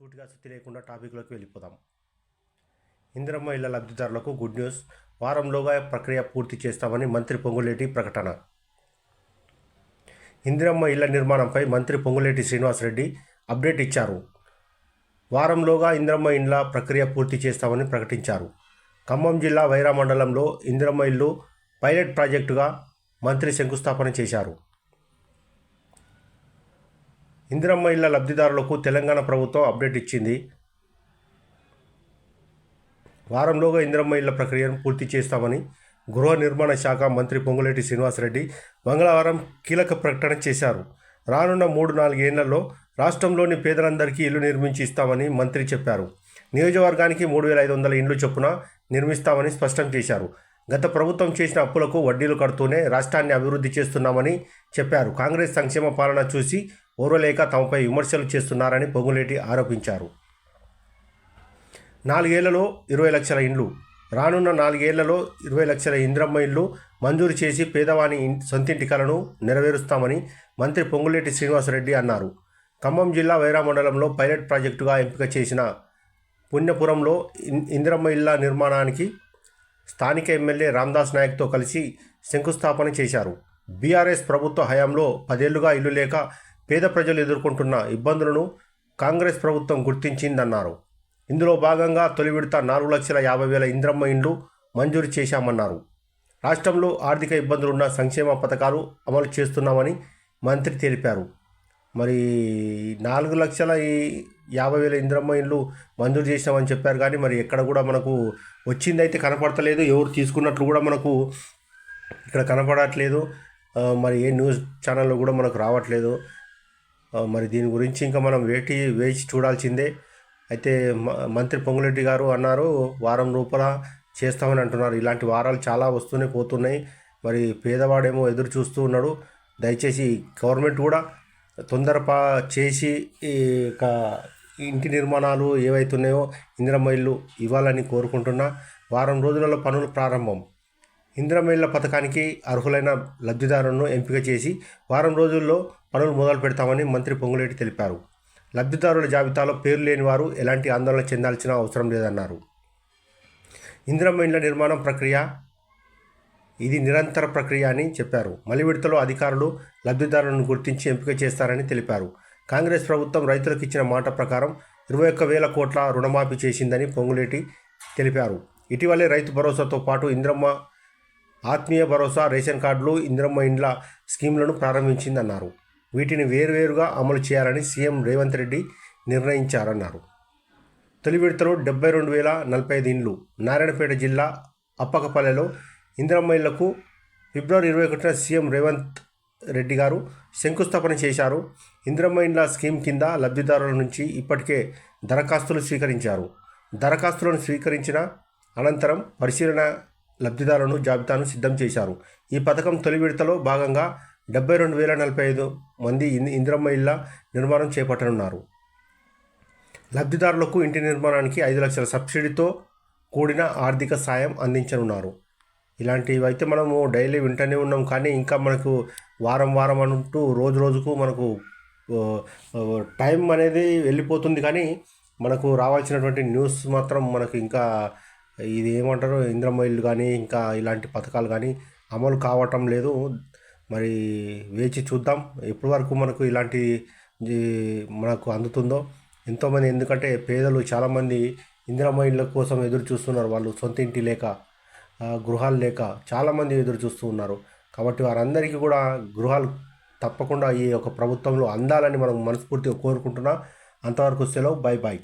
సూటిగా సుత్తి లేకుండా టాపిక్లోకి వెళ్ళిపోదాం. ఇందిరమ్మ ఇళ్ళ లబ్ధిదారులకు గుడ్ న్యూస్. వారంలోగా ప్రక్రియ పూర్తి చేస్తామని మంత్రి పొంగులేటి ప్రకటన. ఇందిరమ్మ ఇళ్ళ నిర్మాణంపై మంత్రి పొంగులేటి శ్రీనివాసరెడ్డి అప్డేట్ ఇచ్చారు. వారంలోగా ఇందిరమ్మ ఇండ్ల ప్రక్రియ పూర్తి చేస్తామని ప్రకటించారు. ఖమ్మం జిల్లా వైరా మండలంలో ఇందిరమ్మ ఇల్లు పైలట్ ప్రాజెక్టుగా మంత్రి శంకుస్థాపన చేశారు. ఇందిరమ్మ ఇళ్ళ లబ్ధిదారులకు తెలంగాణ ప్రభుత్వం అప్డేట్ ఇచ్చింది. వారంలోగా ఇందిరమ్మ ఇళ్ళ ప్రక్రియను పూర్తి చేస్తామని గృహ నిర్మాణ శాఖ మంత్రి పొంగులేటి శ్రీనివాసరెడ్డి మంగళవారం కీలక ప్రకటన చేశారు. రానున్న మూడు నాలుగేళ్ళలో రాష్ట్రంలోని పేదలందరికీ ఇల్లు నిర్మించి ఇస్తామని మంత్రి చెప్పారు. నియోజకవర్గానికి మూడు వేల ఐదు వందల ఇండ్లు చొప్పున నిర్మిస్తామని స్పష్టం చేశారు. గత ప్రభుత్వం చేసిన అప్పులకు వడ్డీలు కడుతూనే రాష్ట్రాన్ని అభివృద్ధి చేస్తున్నామని చెప్పారు. కాంగ్రెస్ సంక్షేమ పాలన చూసి ఓర్వలేక తమపై విమర్శలు చేస్తున్నారని పొంగులేటి ఆరోపించారు. నాలుగేళ్ళలో ఇరవై లక్షల ఇండ్లు రానున్న నాలుగేళ్ళలో ఇరవై లక్షల ఇంద్రమ్మ ఇండ్లు మంజూరు చేసి పేదవాని సొంతింటి కలను నెరవేరుస్తామని మంత్రి పొంగులేటి శ్రీనివాసరెడ్డి అన్నారు. ఖమ్మం జిల్లా వైరా మండలంలో పైలట్ ప్రాజెక్టుగా ఎంపిక చేసిన పుణ్యపురంలో ఇన్- ఇందిరమ్మ ఇళ్ళ నిర్మాణానికి స్థానిక ఎమ్మెల్యే రామ్దాస్ నాయక్తో కలిసి శంకుస్థాపన చేశారు. బీఆర్ఎస్ ప్రభుత్వ హయాంలో పదేళ్ళుగా ఇల్లు లేక పేద ప్రజలు ఎదుర్కొంటున్న ఇబ్బందులను కాంగ్రెస్ ప్రభుత్వం గుర్తించిందన్నారు. ఇందులో భాగంగా తొలి విడత నాలుగు లక్షల యాభై వేల ఇంద్రమ్మ ఇండ్లు మంజూరు చేశామన్నారు. రాష్ట్రంలో ఆర్థిక ఇబ్బందులున్న సంక్షేమ పథకాలు అమలు చేస్తున్నామని మంత్రి తెలిపారు. మరి నాలుగు లక్షల ఈ యాభై వేల ఇంద్రమ్మ ఇండ్లు మంజూరు చేసినామని చెప్పారు కానీ మరి ఎక్కడ కూడా మనకు వచ్చిందైతే కనపడతలేదు. ఎవరు తీసుకున్నట్లు కూడా మనకు ఇక్కడ కనపడట్లేదు. మరి ఏ న్యూస్ ఛానల్లో కూడా మనకు రావట్లేదు. మరి దీని గురించి ఇంకా మనం వేటి వేచి చూడాల్సిందే. అయితే మ- మంత్రి పొంగులెడ్డి గారు అన్నారు వారం రూపల చేస్తామని అంటున్నారు. ఇలాంటి వారాలు చాలా వస్తూనే పోతున్నాయి. మరి పేదవాడేమో ఎదురు చూస్తూ ఉన్నాడు. దయచేసి గవర్నమెంట్ కూడా తొందరపా చేసి ఈ ఇంటి నిర్మాణాలు ఏవైతున్నాయో ఇందిరమ్మ ఇల్లు ఇవ్వాలని కోరుకుంటున్నా. వారం రోజులలో పనులు ప్రారంభం. ఇంద్రమేళ్ళ పథకానికి అర్హులైన లబ్ధిదారులను ఎంపిక చేసి వారం రోజుల్లో పనులు మొదలు పెడతామని మంత్రి పొంగులేటి తెలిపారు. లబ్ధిదారుల జాబితాలో పేరు లేని వారు ఎలాంటి ఆందోళన చెందాల్సిన అవసరం లేదన్నారు. ఇంద్రమేళ్ళ నిర్మాణం ప్రక్రియ ఇది నిరంతర ప్రక్రియ అని చెప్పారు. మలి విడతలో అధికారులు లబ్ధిదారులను గుర్తించి ఎంపిక చేస్తారని తెలిపారు. కాంగ్రెస్ ప్రభుత్వం రైతులకు ఇచ్చిన మాట ప్రకారం ఇరవై ఒక్క వేల కోట్ల రుణమాఫీ చేసిందని పొంగులేటి తెలిపారు. ఇటీవలే రైతు భరోసాతో పాటు ఇంద్రమ్మ ఆత్మీయ భరోసా రేషన్ కార్డులు ఇందిరమ్మ ఇండ్ల స్కీమ్లను ప్రారంభించిందన్నారు. వీటిని వేరువేరుగా అమలు చేయాలని సీఎం రేవంత్ రెడ్డి నిర్ణయించారన్నారు. తొలి విడతలో డెబ్బై రెండు వేల నలభై ఐదు ఇండ్లు నారాయణపేట జిల్లా అప్పకపల్లెలో ఇందిరమ్మ ఇళ్ళకు ఫిబ్రవరి ఇరవై ఒకటిన సీఎం రేవంత్ రెడ్డి గారు శంకుస్థాపన చేశారు. ఇందిరమ్మ ఇండ్ల స్కీమ్ కింద లబ్ధిదారుల నుంచి ఇప్పటికే దరఖాస్తులు స్వీకరించారు. దరఖాస్తులను స్వీకరించిన అనంతరం పరిశీలన లబ్ధిదారులను జాబితాను సిద్ధం చేశారు. ఈ పథకం తొలి విడతలో భాగంగా డెబ్బై రెండు వేల నలభై ఐదు మంది ఇందిరమ్మ ఇళ్ళ నిర్మాణం చేపట్టనున్నారు. లబ్ధిదారులకు ఇంటి నిర్మాణానికి ఐదు లక్షల సబ్సిడీతో కూడిన ఆర్థిక సాయం అందించనున్నారు. ఇలాంటివి అయితే మనము డైలీ వింటూనే ఉన్నాం. కానీ ఇంకా మనకు వారం వారం అంటూ రోజు రోజుకు మనకు టైం అనేది వెళ్ళిపోతుంది. కానీ మనకు రావాల్సినటువంటి న్యూస్ మాత్రం మనకు ఇంకా ఇది ఏమంటారు ఇంద్రమ్మ ఇల్లు కానీ ఇంకా ఇలాంటి పథకాలు కానీ అమలు కావటం లేదు. మరి వేచి చూద్దాం. ఎప్పటి వరకు మనకు ఇలాంటి మనకు అందుతుందో? ఎంతోమంది ఎందుకంటే పేదలు చాలామంది ఇందిరమ్మ ఇళ్ళ కోసం ఎదురు చూస్తున్నారు. వాళ్ళు సొంత ఇంటి లేక గృహాలు లేక చాలామంది ఎదురు చూస్తూ ఉన్నారు. కాబట్టి వారందరికీ కూడా గృహాలు తప్పకుండా ఈ యొక్క ప్రభుత్వంలో అందాలని మనం మనస్ఫూర్తిగా కోరుకుంటున్నా. అంతవరకు సెలవు. Bye bye